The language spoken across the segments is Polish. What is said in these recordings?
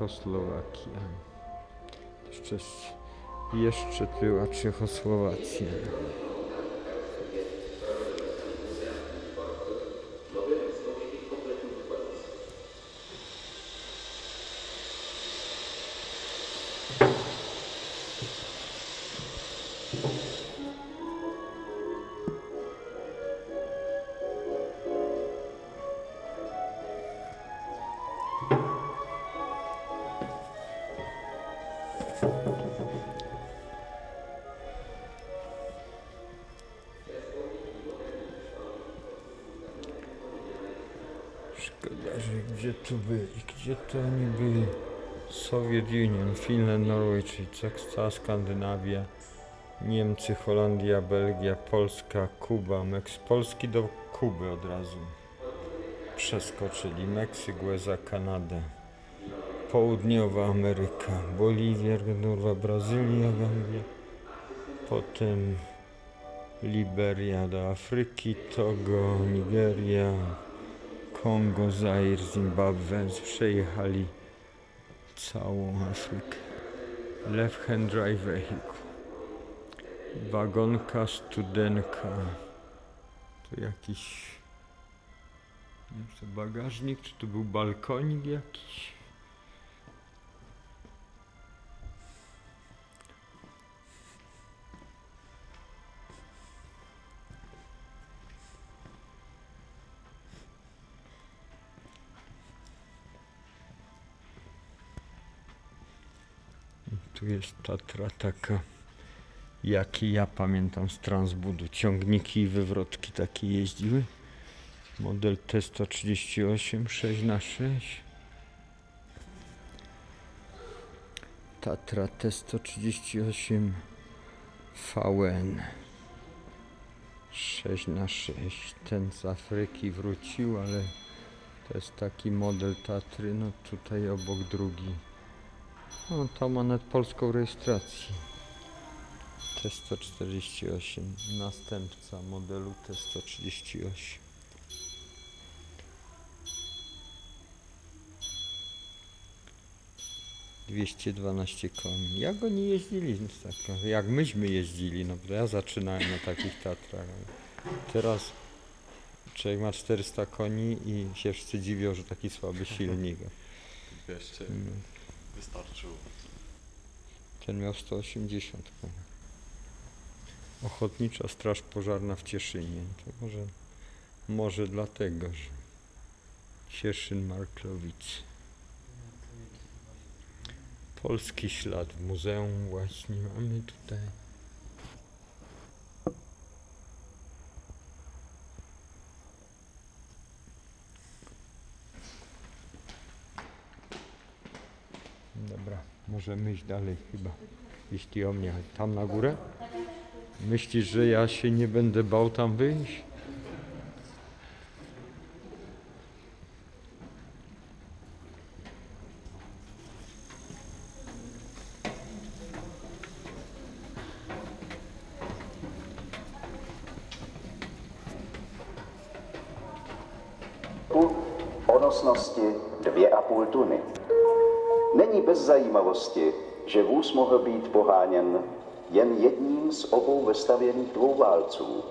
Czechoslowakia. Jeszcze, jeszcze była Czechosłowacja. Szkoda, że gdzie tu byli, gdzie to oni byli? Soviet Union, Finland, ca- cała Skandynawia, Niemcy, Holandia, Belgia, Polska, Kuba, Meks Polski do Kuby od razu przeskoczyli, Meksyk, USA, Kanada, Południowa Ameryka, Boliwia, Norwa, Brazylia, Gambia, potem Liberia do Afryki, Togo, Nigeria, Kongo, Zair, Zimbabwe, przejechali całą Afrykę. Left hand drive vehicle. Wagonka studenka. To jakiś nie wiem, czy to bagażnik, czy to był balkonik jakiś? Tu jest Tatra taka, jakie ja pamiętam z Transbudu. Ciągniki i wywrotki takie jeździły. Model T138 6 na 6 Tatra T138 VN 6 na 6 Ten z Afryki wrócił, ale to jest taki model Tatry. No tutaj obok drugi. No to ma nawet polską rejestrację. T148, następca modelu T138. Dwieście dwanaście koni. Jak oni jeździli? No tak, jak myśmy jeździli, no bo ja zaczynałem na takich Tatrach. Teraz człowiek ma 400 koni i się wszyscy dziwią, że taki słaby silnik. 200 No. Wystarczyło. Ten miał 180 koni. Ochotnicza Straż Pożarna w Cieszynie. To może, może dlatego, że Cieszyn Marklowic. Polski ślad w muzeum właśnie mamy tutaj. Dobra, możemy iść dalej chyba. Jeśli o mnie, tam na górę? Myślisz, że ja się nie będę bał tam wyjść? Jen jedním z obou vestavěných dvouválců.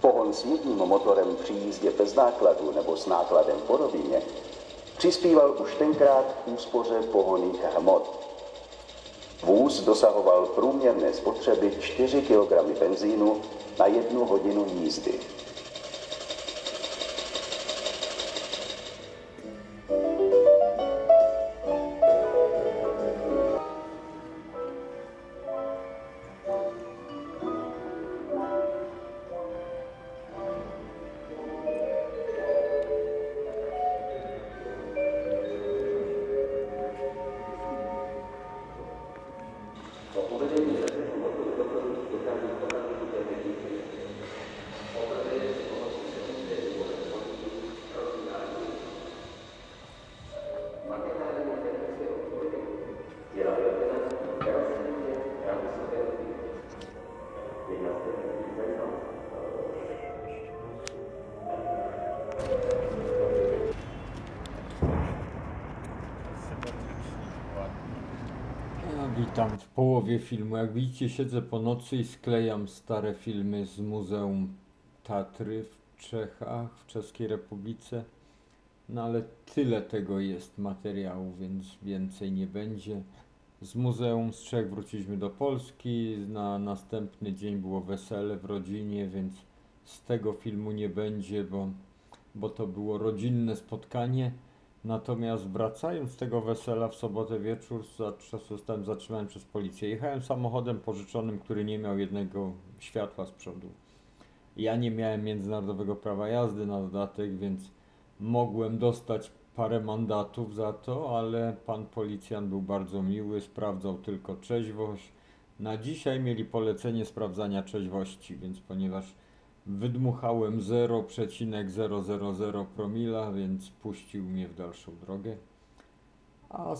Pohon s jedním motorem při jízdě bez nákladu nebo s nákladem po rovině přispíval už tenkrát k úspoře pohoných hmot. Vůz dosahoval průměrné spotřeby 4 kg benzínu na jednu hodinu jízdy. Witam w połowie filmu. Jak widzicie, siedzę po nocy i sklejam stare filmy z Muzeum Tatry w Czechach, w Czeskiej Republice. No ale tyle tego jest materiału, więc więcej nie będzie. Z muzeum z Czech wróciliśmy do Polski. Na następny dzień było wesele w rodzinie, więc z tego filmu nie będzie, bo, bo to było rodzinne spotkanie. Natomiast wracając z tego wesela w sobotę wieczór, zostałem zatrzymany przez policję. Jechałem samochodem pożyczonym, który nie miał jednego światła z przodu. Ja nie miałem międzynarodowego prawa jazdy na dodatek, więc mogłem dostać parę mandatów za to, ale pan policjant był bardzo miły, sprawdzał tylko trzeźwość. Na dzisiaj mieli polecenie sprawdzania trzeźwości, więc ponieważ wydmuchałem 0,000 promila, więc puścił mnie w dalszą drogę. A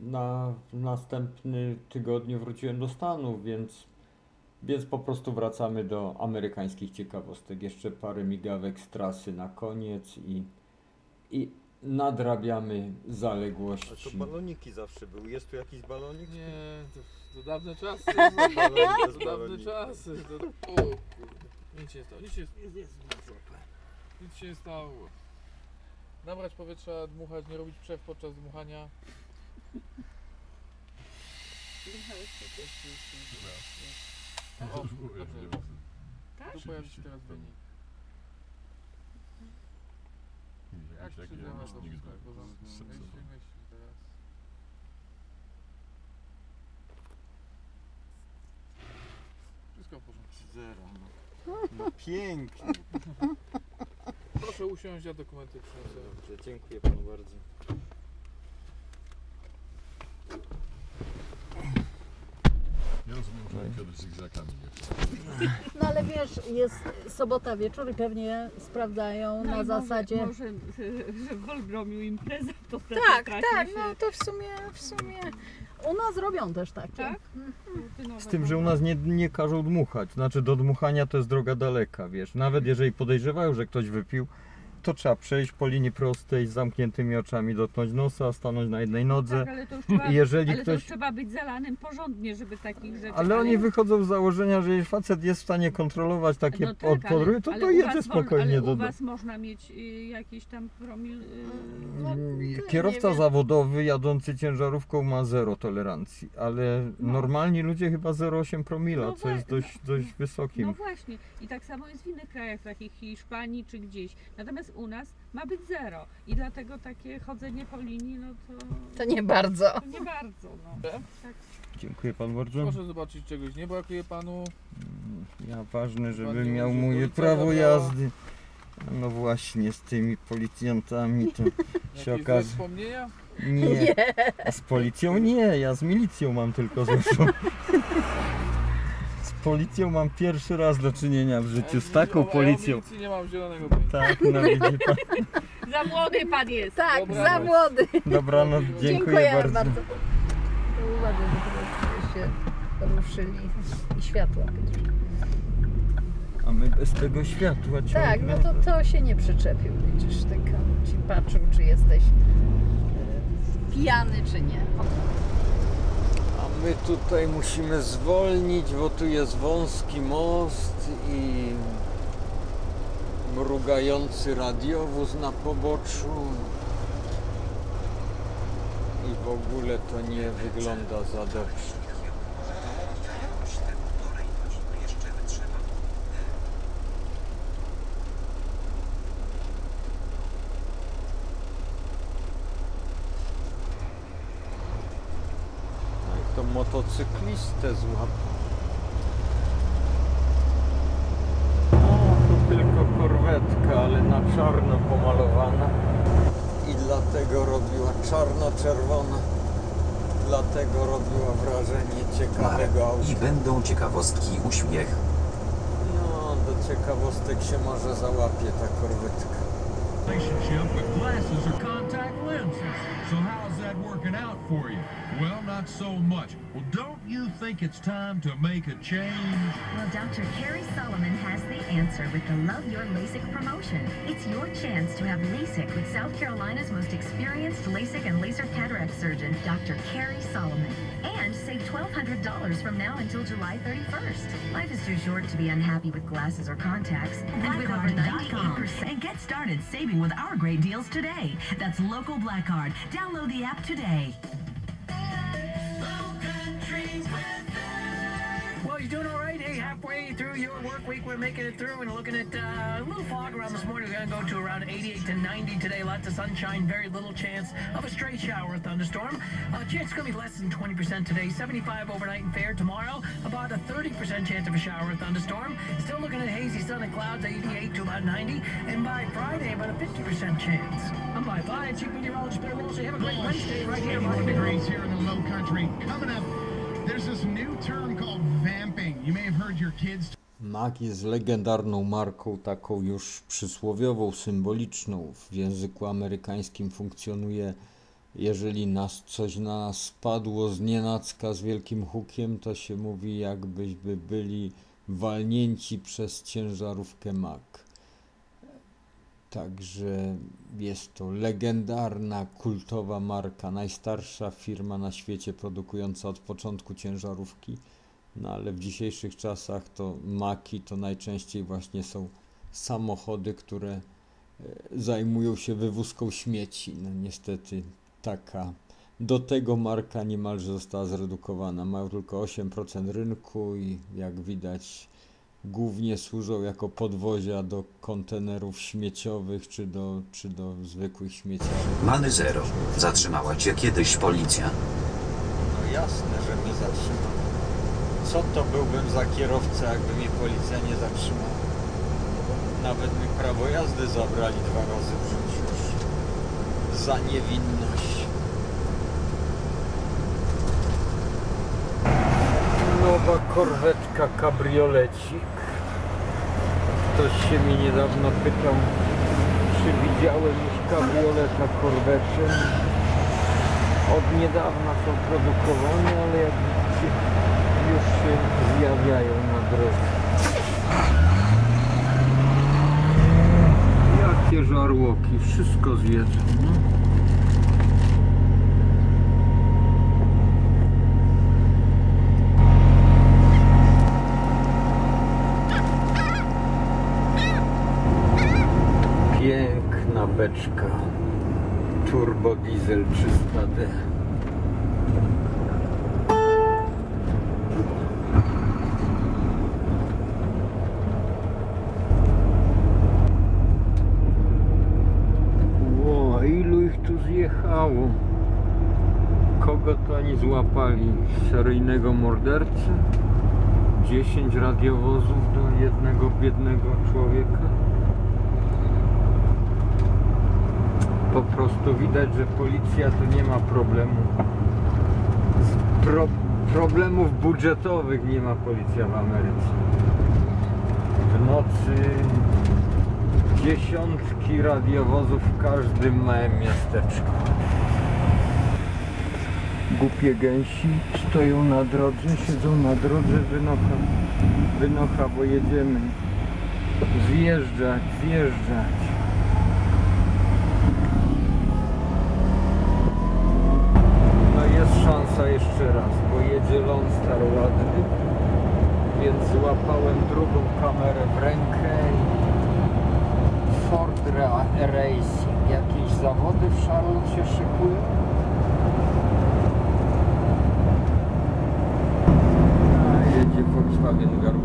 na następny tygodniu wróciłem do Stanów, więc, więc po prostu wracamy do amerykańskich ciekawostek. Jeszcze parę migawek z trasy na koniec i, i nadrabiamy zaległości. A to baloniki zawsze były. Jest tu jakiś balonik? Nie, to, to dawne czasy. Balonik bez To dawne czasy. To, o. Nic się nie stało. Nic się, nic się nie stało. Nabrać powietrza, dmuchać, nie robić przew podczas dmuchania. O, dobrze. Tu pojawi się teraz wynik. Jak przyjdziemy to wszystko, jak porządku. Mieści, mieści teraz. Wszystko w porządku. Zero. No. No pięknie. Proszę usiąść, ja dokumenty przyniosę. Dobrze, dziękuję panu bardzo. Ja rozumiem, że Piotr z zygzakami nie No ale wiesz, jest sobota wieczór i pewnie sprawdzają No na i zasadzie. Może, może że w Olbromiu impreza to wtedy Tak, traci tak, się no to w sumie, w sumie. U nas robią też takie. Tak? rutynowe Z tym, że u nas nie, nie każą dmuchać. Znaczy do dmuchania to jest droga daleka, wiesz. Nawet jeżeli podejrzewają, że ktoś wypił, to trzeba przejść po linii prostej z zamkniętymi oczami, dotknąć nosa, stanąć na jednej nodze. Tak, ale to już trzeba, I jeżeli ale to już ktoś... trzeba być zalanym porządnie, żeby takich rzeczy... Ale oni wychodzą z założenia, że jeśli facet jest w stanie kontrolować takie no tak, od podróży, to ale to u jedzie spokojnie Ale do u domu. was można mieć y, jakiś tam promil... Y, No, Mm, ja Kierowca zawodowy jadący ciężarówką ma zero tolerancji, ale No. normalni ludzie chyba 0,8 promila, No co jest dość, dość wysokim. no właśnie. I tak samo jest w innych krajach, takich Hiszpanii czy gdzieś. Natomiast u nas ma być zero. I dlatego takie chodzenie po linii, no to... To nie bardzo. to nie bardzo, no. Tak. Dziękuję pan bardzo. Proszę zobaczyć czegoś. Nie brakuje panu. Ja ważne, żeby Ładnie, miał moje prawo zabrała. jazdy. No właśnie, z tymi policjantami to się Jakieś złe okaże. wspomnienia? Nie. A z policją nie, ja z milicją mam tylko zeszłą. Z policją mam pierwszy raz do czynienia w życiu, z taką Ja policją. milicji nie mam zielonego pojęcia. Tak, no widzi pan. Za młody pan jest. Tak, Dobra. za młody. Dobranoc, dziękuję Dziękujemy bardzo. bardzo. To uważaj, że się ruszyli i światła. A my bez tego światła ciągle. Tak, no to to się nie przyczepił. Widzisz, tylko ci patrzył, czy jesteś e, pijany, czy nie. My tutaj musimy zwolnić, bo tu jest wąski most i mrugający radiowóz na poboczu. I w ogóle to nie wygląda za dobrze. Jak to motocyklistę złapał. O, to tylko korwetka, ale na czarno pomalowana. I dlatego robiła czarno-czerwona. Dlatego robiła wrażenie ciekawego auta. I będą ciekawostki uśmiech. No, do ciekawostek się może załapie ta korwetka. Working out for you? Well, not so much. Well, don't you think it's time to make a change? Well, Dr. Carrie Solomon has the answer with the Love Your LASIK promotion. It's your chance to have LASIK with South Carolina's most experienced LASIK and laser cataract surgeon, Dr. Carrie Solomon. And save $1,200 from now until July 31st. Life is too short to be unhappy with glasses or contacts. And with over 98% and get started saving with our great deals today. That's Local Black Card. Download the app today cake. Through your work week, we're making it through and looking at uh, a little fog around this morning. We're going to go to around 88 to 90 today. Lots of sunshine, very little chance of a stray shower or thunderstorm. Uh, chance is going to be less than 20% today. 75 overnight and fair tomorrow. About a 30% chance of a shower or thunderstorm. Still looking at hazy sun and clouds, 88 to about 90. And by Friday, about a 50% chance. I'm by five. Chief meteorologist Bear Wilson. Have a great Wednesday right here. 81 degrees here in the low country. Coming up, Mag jest legendarną marką, taką już przysłowiową, symboliczną. W języku amerykańskim funkcjonuje, jeżeli nas coś na nas spadło z nienacka z wielkim hukiem, to się mówi jakbyśmy byli walnięci przez ciężarówkę Mac. Także jest to legendarna, kultowa marka, najstarsza firma na świecie produkująca od początku ciężarówki. No ale w dzisiejszych czasach to maki to najczęściej właśnie są samochody, które e, zajmują się wywózką śmieci. No niestety taka do tego marka niemalże została zredukowana. Mają tylko 8% rynku i jak widać głównie służą jako podwozia do kontenerów śmieciowych czy do, czy do zwykłych śmieciarzy. Many Zero. Zatrzymała cię kiedyś policja. No jasne, że mnie zatrzymał. Co to byłbym za kierowca, jakby mnie policja nie zatrzymała? Nawet mi prawo jazdy zabrali dwa razy w życiu. Za niewinność. Nowa korwetka kabriolecik. Ktoś się mnie niedawno pytał, czy widziałem już kabrioleta korwetę. Od niedawna są produkowane, ale jak widzicie, już się zjawiają na drodze. Jakie żarłoki, wszystko zjedzą. No. Piękna beczka. Turbo diesel 300D. Ło, ilu ich tu zjechało? Kogo to oni złapali? Seryjnego mordercę? 10 radiowozów do jednego biednego człowieka? Po prostu widać, że policja tu nie ma problemu. Pro, problemów budżetowych nie ma policja w Ameryce. W nocy dziesiątki radiowozów w każdym małym miasteczku. Głupie gęsi stoją na drodze, siedzą na drodze, wynocha, wynocha, bo jedziemy. Zjeżdżać, zjeżdżać. No jest szansa jeszcze raz, bo jedzie Star ładny, więc złapałem drugą kamerę w rękę i Ford Ra- Racing. Jakieś zawody w Charlotte się szykują? A jedzie Volkswagen Garbus.